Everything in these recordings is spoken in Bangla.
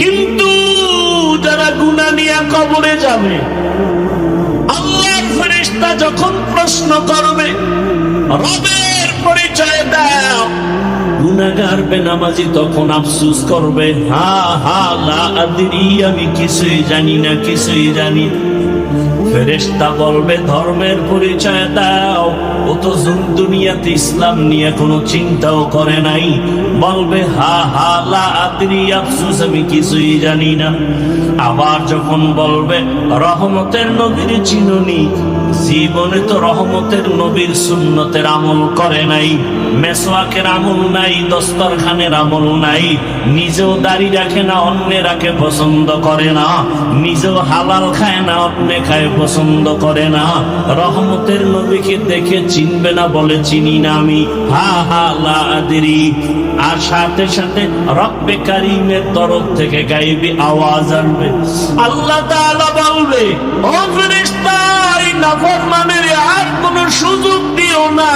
কিন্তু যারা গুণা নিয়ে কবরে যাবে আল্লাহ ফেরেশতা যখন প্রশ্ন করবে, রবের পরিচয় দাও তখন আফসুস করবে, হা হা আমি কিছুই জানি না, কিছুই জানি না। ফেরেশতা বলবে, ধর্মের পরিচয় দাও। ও তো জুন দুনিয়াতে ইসলাম নিয়ে কোনো চিন্তাও করে নাই। বলবে, হা হা, লা আদরি আফসুস, আমি কিছুই জানি না। আবার যখন বলবে, রহমতের নবীর চিননি। জীবনে তো রহমতের নবীর সুন্নতের আমল করে নাই। মেসওয়াকের আমল নাই, দস্তরখানের আমল নাই। নিজেও দাড়ি রাখে না, অন্যেরাকে পছন্দ করে না। নিজেও হালাল খায় না, অন্য খায় পছন্দ করে না। রহমতের নবীকে দেখে চিনবে না, বলে চিনি না আমি। হা হা, লা আদরি। আর সাথে সাথে রব্বে কারিমের তরফ থেকে গাইবে আওয়াজ আসবে আল্লাহ তাআলা বলবে, ও ফেরেশতা, এই নাফরমানের আর কোনো সুযোগ দিও না।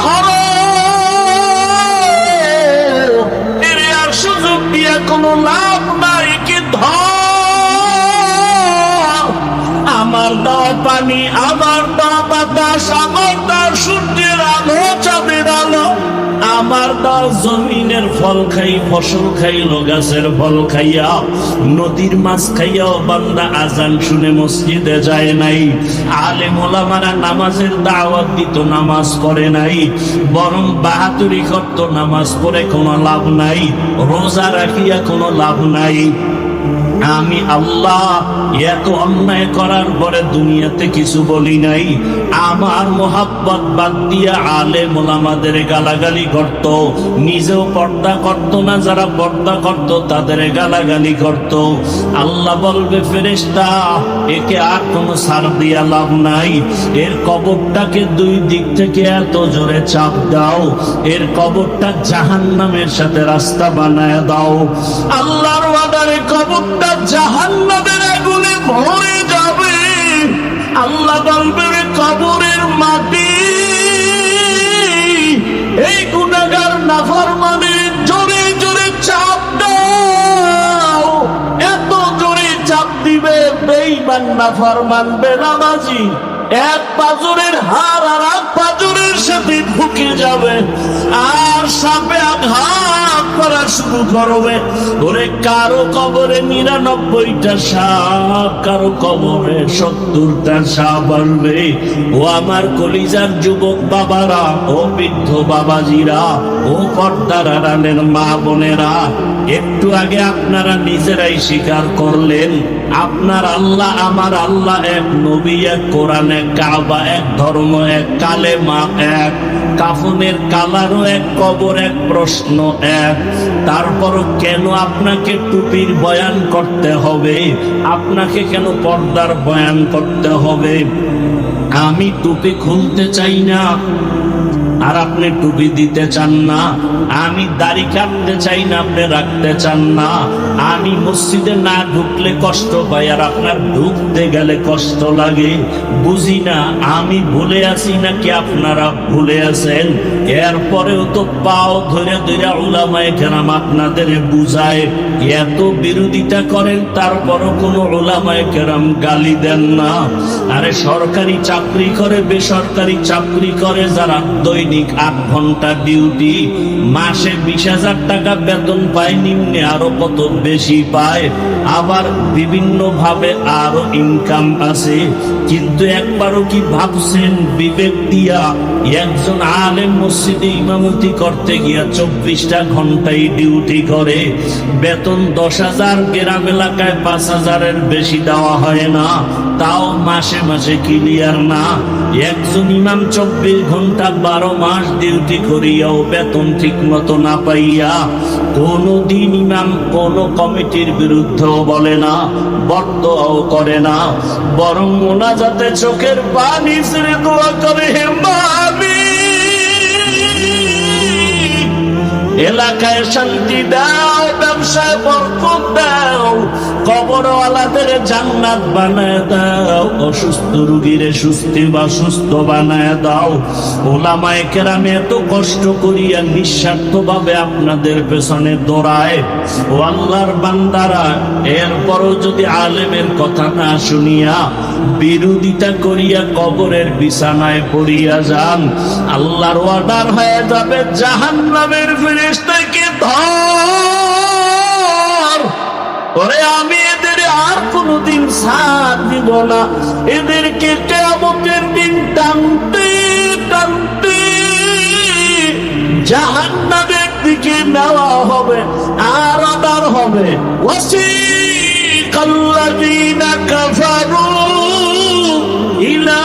ধরো। এর আর সুযোগ দিয়ে কোনো লাভ নাই কি ধর। আমার দাও পানি, আমার দাও বাতাস আমার দাও সূর্যের আলো, চাঁদের আলো। আমার দাও জমিনের ফল খাই, ফসল খাইলো গাছের ফল খাইয়া, নদীর মাছ খাইয়াও বান্দা আজান শুনে মসজিদে যায় নাই। আলে মোলামারা নামাজের দাওয়াত দিত, নামাজ পড়ে নাই। বরং বাহাতুরি করতো, নামাজ পড়ে কোনো লাভ নাই, রোজা রাখিয়া কোনো লাভ নাই। আমি আল্লাহ, এত অন্যায় করার পরে দুনিয়াতে কিছু বলি নাই। আমার মোহাব্বত বাদ দিয়া আলে মোলামাদের গালাগালি করত। নিজেও পর্দা করত না, যারা পর্দা করত তাদের গালাগালি করত। আল্লাহ বলবে, ফেরেশতা, একে আর কোনো সার দিয়া লাভ নাই। এর কবরটাকে দুই দিক থেকে এত জোরে চাপ দাও। এর কবরটা জাহান্নামের সাথে রাস্তা বানায় দাও। আল্লাহর কবরটা জাহান্নামের আগুনে ভরে যাবে। আল্লাহ বলবে কবরের মাটি, এই গুণাগার নাফার মানে জোরে জোরে চাপ দাও। এত জোরে চাপ দিবে বেইমান নাফার মানবে নামাজি এক পাজরের হার আর এক পাজরের সাথে ঢুকে যাবে। আর সাপে আঘাত করা শুরু করবে। ওরে কারও কবরে নিরানব্বইটা সাপ, কারও কবরে সত্তরটা সাপ আসবে ও আমার কলিজার যুবক বাবারা, ও বৃদ্ধ বাবাজিরা, ও পর্দার আড়ালের মা বোনেরা, একটু আগে আপনারা নিজেরাই স্বীকার করলেন, আপনার আল্লাহ আমার আল্লাহ এক নবী, এক কোরআন, এক কাবা, এক ধর্ম, এক কালেমা, এক কাফনের কালারও এক, কবর এক, প্রশ্ন এক। তারপরও কেন আপনাকে টুপির বয়ান করতে হবে? আপনাকে কেন পর্দার বয়ান করতে হবে? আমি টুপি খুলতে চাই না। আর আপনি টুপি দিতে চান না। আমি দাড়ি কাটতে চাই না, আপনি রাখতে চান না। আমি মসজিদে না ঢুকলে কষ্ট পাই, আর আপনার ঢুকতে গেলে কষ্ট লাগে। বুঝি না, আমি ভুলে আছি নাকি আপনারা ভুলে আছেন? এরপরেও তো পাও ধরে ধরে ওলামায় কেরাম আপনাদের বুঝায়, এত বিরোধিতা করেন, তারপরও কোনো ওলামায় কেরাম গালি দেন না। আরে সরকারি চাকরি করে, বেসরকারি চাকরি করে, যারা দৈনিক আট ঘণ্টা ডিউটি, মাসে বিশ হাজার টাকা বেতন পায়, নিম্নে আরও কত বেশি পায়। আবার বিভিন্ন ভাবে আরও ইনকাম আছে কিন্তু একবারও কি ভাবছেন বিবেক দিয়া? একজন আলেম মসজিদে ইমামতি করতে গিয়া চব্বিশটা ঘন্টায় ডিউটি করে। বেতন দশ হাজার, গ্রাম এলাকায় পাঁচ হাজারের বেশি দেওয়া হয় না। তাও মাসে মাসে ক্লিয়ার না। একজন ইমাম চব্বিশ ঘণ্টা বারো মাস ডিউটি করিয়াও বেতন ঠিক মতো না পাইয়া। কোনো দিন ইমাম কোনো কমিটির বিরুদ্ধেও বলে না বর্তও করে না। বরং ওনা যাতে চোখের পানি ছেড়ে দোয়া করে এলাকায় শান্তি দাও ব্যবসায় বরকত দাও, কবরওয়ালাদের জান্নাত বানায় দাও, অসুস্থ রুগীরে সুস্থি বা সুস্থ বানায় দাও। ওলামায় কেরামে এত কষ্ট করিয়া নিঃস্বার্থ ভাবে আপনাদের পেছনে দৌড়ায়। ও আল্লাহর বান্দারা, এরপরও যদি আলেমের কথা না শুনিয়া বিরোধিতা করিয়া কবরের বিছানায় পড়িয়া যান, আল্লাহর অর্ডার হয়ে যাবে জাহান্নামের ফেরেশতাকে ধর। ওরে আমি এদের আর কোনোদিন সাথ দিব না। এদেরকে কেমতের দিন টানতে টানতে জাহান্নামের দিকে নেওয়া হবে, আর আদার হবে। কাফারু ইলা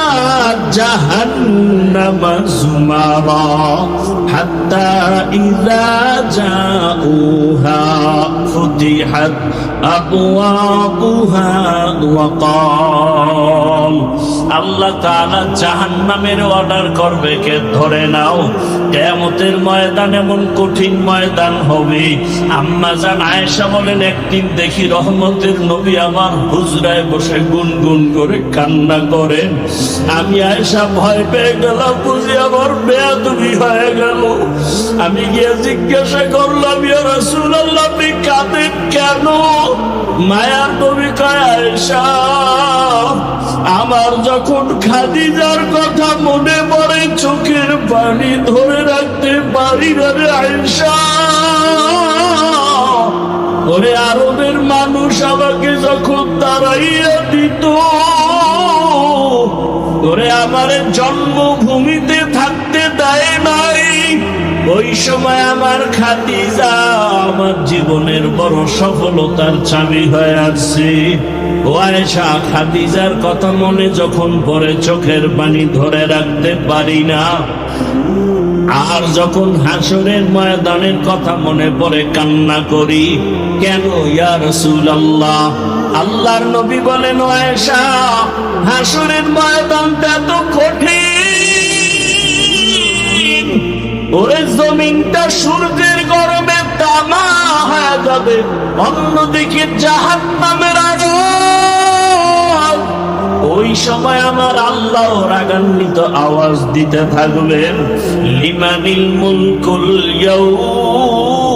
জাহান্নামা যুমারা হাত্তা ইযা জাউহা ফুতিহাত আবওয়াবুহা ওয়া ক্বাল আল্লাহ তাআলা জাহান্নামের অর্ডার করবে, কে ধরে নাও। কিয়ামতের ময়দান এমন কঠিন ময়দান হবে। আম্মা জান আয়েশা বলেন, একদিন দেখি রহমতের নবী আমার হুজরায় বসে গুনগুন করে কান্না করেন। আমি আয়েশা ভয় পেয়ে গেলাম, বুঝি আমার বেয়াদবি হয়ে গেল। আমি গিয়ে জিজ্ঞাসা করলাম, ইয়া রাসূলুল্লাহ, আপনি কাঁদেন কেন? আয়েশা আমার যখন খাদিজার কথা মনে পড়ে, চোখের পানি ধরে রাখতে পারি রে আয়েশা। ওরে আরবের মানুষ আমাকে যখন তাড়াইয়া দিত, ওরে আমার জন্মভূমিতে ওই সময় আমার খাদিজা আমার জীবনের বড় সফলতার চাবি হয়ে আছে ও আয়েশা, খাদিজার কথা মনে যখন পরে চোখের পানি ধরে রাখতে পারি না। আর যখন হাসরের ময়দানের কথা মনে পড়ে, কান্না করি, কেন ইয়া আল্লাহ আল্লাহর নবী বলেন আয়েশা, হাসরের ময়দানটা এত কঠিন। ওরে জমিনটা সূর্যের গরমে তামা হয়ে যাবে, অন্যদিকে জাহান নামের ওই সময় আমার আল্লাহ রাগান্বিত আওয়াজ দিতে থাকবেন, লিমানিল মুলকুল ইয়াউম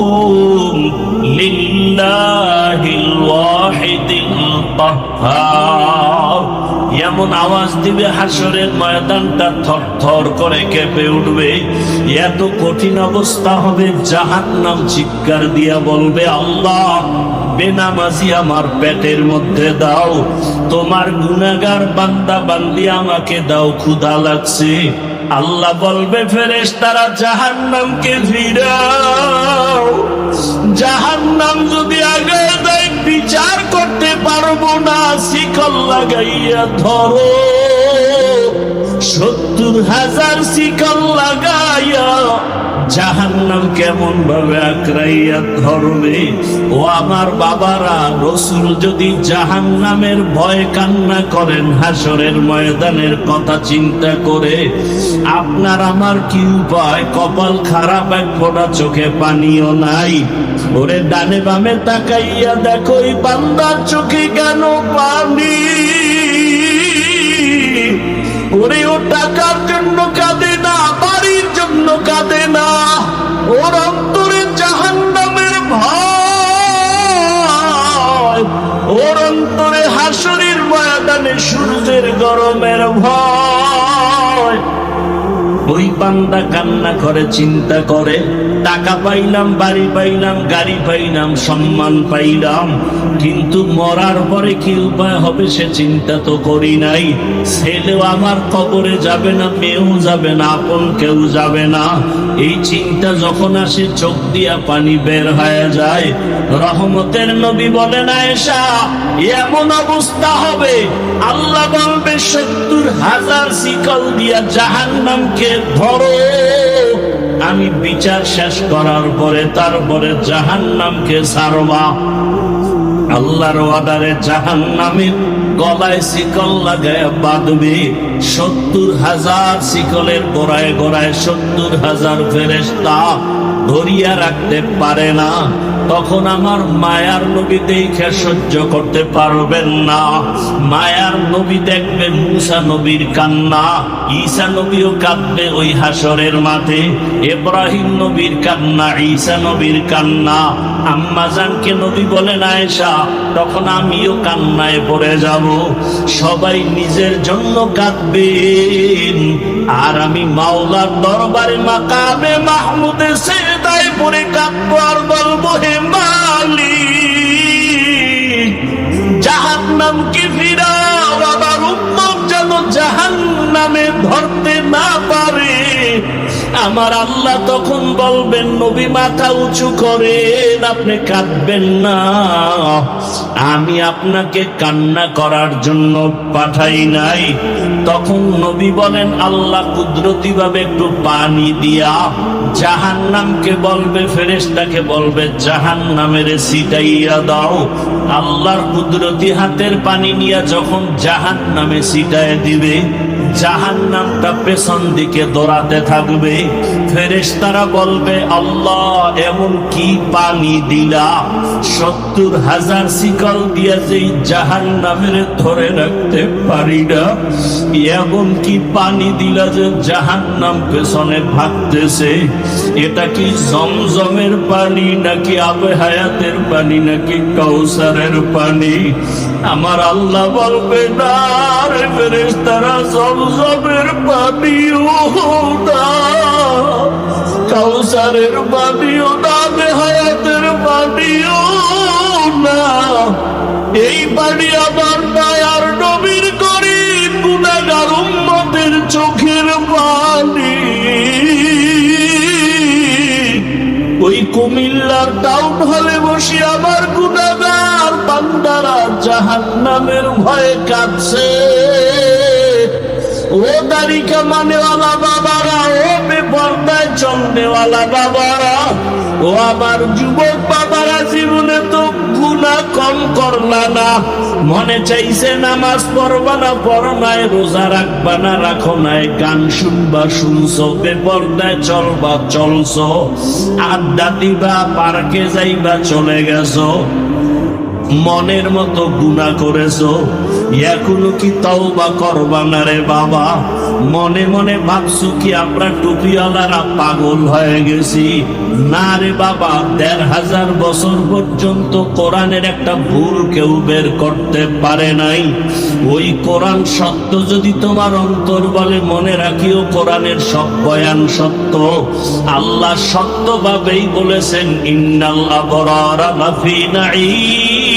লিল্লাহিল ওয়াহিদিল কাহ্হার এমন আওয়াজ দিবে হাসরের ময়দানটা থর থর করে কেঁপে উঠবে। এত কঠিন অবস্থা হবে, জাহান্নাম চিৎকার দিয়া বলবে, আল্লাহ, বেনামাজি আমার পেটের মধ্যে দাও। তোমার গুনাগার বান্দা বান্দি আমাকে দাও, ক্ষুধা লাগছে। আল্লাহ বলবে ফেরেশ তারা জাহান নামকে ভিড়াও। জাহান নাম যদি আগে দেয়, বিচার করতে পারব না শিকল লাগাইয়া ধরো। সত্তর হাজার শিকল লাগাইয়া জাহান্নাম কেমন ভাবে আঁকড়াইয়া ধরবে? ও আমার বাবারা, রসুল যদি জাহান্নামের ভয় কান্না করেন, হাসরের ময়দানের কথা চিন্তা করে, আপনার আমার কি উপায়? কপাল খারাপ, এক ফোঁটা চোখে পানিও নাই। ওরে ডানে বামে তাকাইয়া দেখো বান্দার চোখে কেন পানি? ওরে ও টাকার জন্য কাঁদে? বান্দা কান্না করে, চিন্তা করে। টাকা পাইলাম, বাড়ি পাইলাম, গাড়ি পাইলাম, সম্মান পাইলাম। কিন্তু মরার পরে কি উপায় হবে সে চিন্তা তো করি নাই। ছেলেও আমার কবরে যাবে না, মেয়েও যাবে না, আপন কেউ যাবে না। এই চিন্তা যখন আসে, চোখ দিয়া পানি বের হয়ে যায়। রহমতের নবী বলে না এসা এমন অবস্থা হবে। আল্লাহ বলবে, সত্তর হাজার শিকল দিয়া জাহান্নামকে ধরো আমি বিচার শেষ করার পরে তারপরে জাহান নামকে সারবা আল্লাহর অর্ডারে জাহান্নামের গলায় শিকল লাগায় বাঁধবে। সত্তর হাজার শিকলের গোড়ায় গোড়ায় সত্তর হাজার ফেরেস্তা ধরিয়া রাখতে পারে না। তখন আমার মায়ার নবী দেখে সহ্য করতে পারবেন না। মায়ার নবী দেখবে, মুসা নবীর কান্না। ঈসা নবীও কাঁদবে ওই হাসরের মাঠে। এব্রাহিম নবীর কান্না, ঈসা নবীর কান্না। আম্মাজানকে নবী বলেন আয়েশা তখন আমিও কান্নায় পড়ে যাব। সবাই নিজের জন্য কাঁদবেন। আর আমি মাওলার দরবারে মাকামে মাহমুদে সেদায় পড়ে কাঁদবো আর মালি। জাহান নাম কি ফিরা বাবা উম্মত যেন জাহান্নামে ধরতে না পারে। আমার আল্লাহ তখন বলবেন, নবী মাথা উঁচু করেন, আপনি কাঁদবেন না। আমি আপনাকে কান্না করার জন্য পাঠাই নাই। তখন নবী বলেন, আল্লাহ কুদরতি ভাবে একটু পানি দিয়া জাহান নামকে বলবে, ফেরেশতাকে বলবে জাহান নামের সিটাইয়া দাও। আল্লাহর কুদরতি হাতের পানি নিয়ে যখন জাহান নামে সিটায় দিবে জাহান নামটা পেছন দিকে দৌড়াতে থাকবে। ফেরেশতারা বলবে, আল্লাহ, এমন কি পানি দিলা সত্তর হাজার শিকল দিয়া যেই জাহান নামের ধরে রাখতে পারি না। এমন কি পানি দিলা যে জাহান নাম পেছনে ভাগতেছে? এটা কি জমজমের পানি নাকি আবে হায়াতের পানি নাকি কৌসারের পানি? আমার আল্লাহ বলবে, না রে ফেরেশতারা জমজমের পানিও কাউসারের পানিও না বেহায়াতের পানিও না এই পানি আমার মায়ার নবীর করি গুণাগার উম্মতের চোখের পানি ওই কুমিল্লার টাউন হলে বসে আমার গুণাগার জাহান নামের ভয়ে কাঁদছে ও মানেওয়ালা বাবারা, ও বাবারা, ও যুবক বাবারা, জীবনে তো কম করলা না। মনে চাইছে নামাজ পড়বা না, পড়ো নাই, রোজা রাখবা না, রাখো নাই, গান শুনবা, শুনছো, বেপর্দায় চলবা, চলছো। আড্ডা দিবা, পার্কে যাইবা, চলে গেছো। মনের মতো গুণা করেছ। এখনও কি তাও বা করবা না রে বাবা? মনে মনে ভাবছ কি আমরা টুপিওয়ালারা পাগল হয়ে গেছি? না রে বাবা, দেড় হাজার বছর পর্যন্ত কোরআনের একটা ভুল কেউ বের করতে পারে নাই। ওই কোরআন সত্য যদি তোমার অন্তর বলে মনে রাখিও, কোরআনের সব বয়ান সত্য। আল্লাহ সত্যভাবেই বলেছেন ইন্নাল্লাহ বরারা লাফি নাঈম।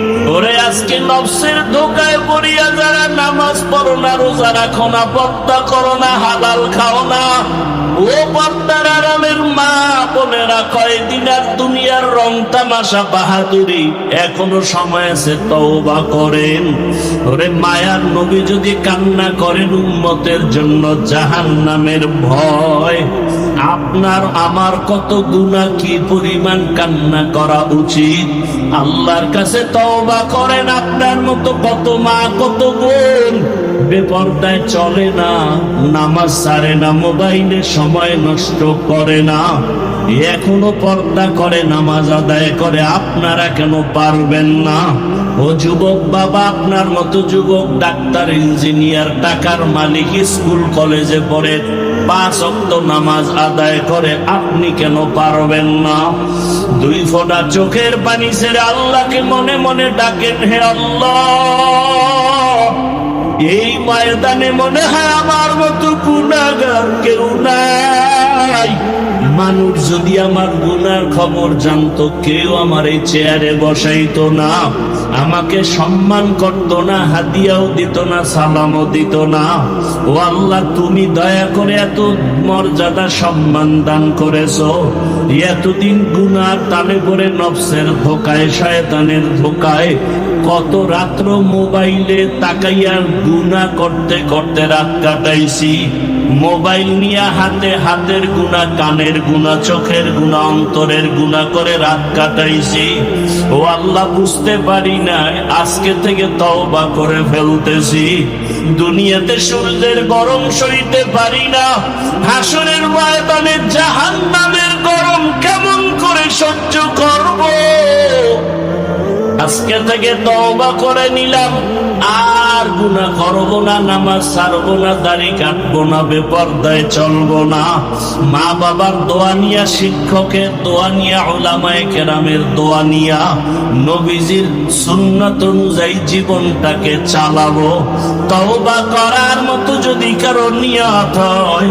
ওরে আজকে নফসের ধোকায় পড়িয়া যারা নামাজ পড়ো না, রোজা রাখো না, পর্দা করো না, হালাল খাও না। ও পর্দার আরামের মা বোনেরা কয়দিন আর দুনিয়ার রং তামাশা বাহাদুরি, এখনও সময় আছে তওবা করেন। ওরে মায়ার নবী যদি কান্না করেন উম্মতের জন্য জাহান নামের ভয়। আপনার, আমার কত গুণা কি পরিমাণ কান্না করা উচিত? আল্লাহর কাছে তওবা করেন, আপনার মতো কত মা, কত বোন। বেপর্দায় চলে না, নামাজ সারে না, মোবাইলে সময় নষ্ট করে না। এখনও পর্দা করে, নামাজ আদায় করে, আপনারা কেন পারবেন না? ও যুবক বাবা, আপনার মতো যুবক, ডাক্তার, ইঞ্জিনিয়ার, টাকার মালিক, স্কুল, কলেজে পড়ে, পাঁচ অক্ত নামাজ আদায় করে, আপনি কেন পারবেন না? দুই ফোঁটা চোখের পানি ছেড়ে আল্লাহকে মনে মনে ডাকেন, হে আল্লাহ। এই ময়দানে মনে হয় আমার মতো গুণাগার কেউ নাই। মানুষ যদি আমার গুনার খবর জানতো, কেউ আমার এই চেয়ারে বসাইতো না। আমাকে সম্মান করতো না, হাদিয়াও দিত না, সালামও দিত না। ও আল্লাহ, তুমি দয়া করে এত মর্যাদা সম্মান দান করেছ। এতদিন গুনার তালে পরে নফসের ধোকায়, শয়তানের ধোকায়, কত রাত্র মোবাইলে তাকাইয়া গুনা করতে করতে রাত কাটাইছি। মোবাইল নিয়ে হাতে হাতের গুণা কানের গুণা চোখের গুণা অন্তরের গুণা করে রাত কাটাইছি। ও আল্লাহ, বুঝতে পারি না আজকে থেকে তওবা করে ফেলতেছি। দুনিয়াতে সূর্যের গরম সইতে পারি না হাসনের ময়দানে জাহান্নামের গরম কেমন করে সহ্য করব? আজকে থেকে তওবা করে নিলাম। আর গুনাহ করব না, নামাজ ছাড়বো না, দাড়ি কাটবো না, বেপর্দায় চলবো না। মা বাবার দোয়া নিয়া, শিক্ষকের দোয়া নিয়া ওলামায়ে কেরামের দোয়া নিয়া, নবীজির সুন্নত অনুযায়ী জীবনটাকে চালাবো। তওবা করার মতো যদি কারও নিয়ত হয়,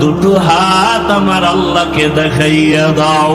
দুটো হাত আমার আল্লাহকে দেখাইয়া দাও।